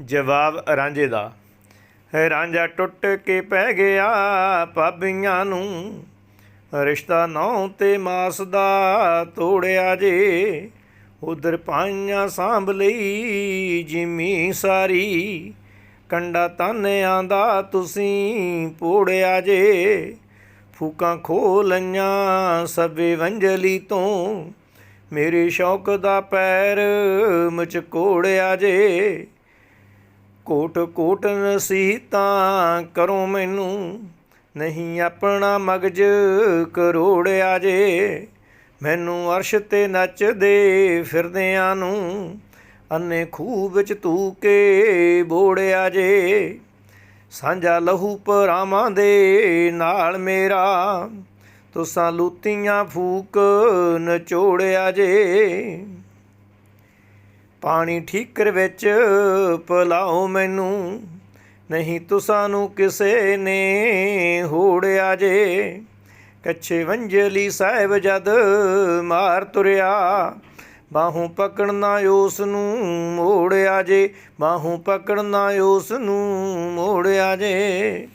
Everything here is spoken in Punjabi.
ਜਵਾਬ ਰਾਂਝੇ ਦਾ। ਰਾਂਝਾ ਟੁੱਟ ਕੇ ਪੈ ਗਿਆ ਪਾਬੀਆਂ ਨੂੰ। ਰਿਸ਼ਤਾ ਨੌ ਤੇ ਮਾਸ ਦਾ ਤੋੜਿਆ ਜੇ। ਉਧਰ ਪਾਈਆਂ ਸਾਂਭ ਲਈ ਜਿਮੀ ਸਾਰੀ। ਕੰਡਾ ਤਾਨਿਆਂ ਦਾ ਤੁਸੀਂ ਪੋੜਿਆ ਜੇ। ਫੂਕਾਂ ਖੋ ਲਈਆਂ ਸਭੇ ਵੰਜਲੀ ਤੋਂ। ਮੇਰੇ ਸ਼ੌਕ ਦਾ ਪੈਰ ਮਚਕੋੜਿਆ ਜੇ। ਕੋਟ ਕੋਟ ਨਸੀਹਤਾਂ ਕਰੋ ਮੈਨੂੰ ਨਹੀਂ ਆਪਣਾ ਮਗਜ ਕਰੋੜਿਆ ਜੇ। ਮੈਨੂੰ ਅਰਸ਼ ਤੇ ਨੱਚਦੇ ਫਿਰਦਿਆਂ ਨੂੰ ਅੰਨੇ ਖੂਹ ਵਿੱਚ ਤੂ ਕੇ ਬੋੜਿਆ ਜੇ। ਸਾਂਝਾ ਲਹੂ ਪਰਾਵਾਂ ਦੇ ਨਾਲ ਮੇਰਾ ਤੁਸਾਂ ਲੂਤੀਆਂ ਫੂਕ ਨਚੋੜਿਆ ਜੇ। ਪਾਣੀ ਠੀਕਰ ਵਿੱਚ ਪਲਾਓ ਮੈਨੂੰ, ਨਹੀਂ ਤੁਸਾਂ ਨੂੰ ਕਿਸੇ ਨੇ ਹੋੜਿਆ ਜੇ। ਕੱਛੇ ਵੰਜਲੀ ਸਾਹਿਬ ਜਦ ਮਾਰ ਤੁਰਿਆ, ਬਾਹੋਂ ਪਕੜਨਾ ਉਸ ਨੂੰ ਮੋੜਿਆ ਜੇ, ਬਾਹੋਂ ਪਕੜਨਾ ਉਸ ਨੂੰ ਮੋੜਿਆ ਜੇ।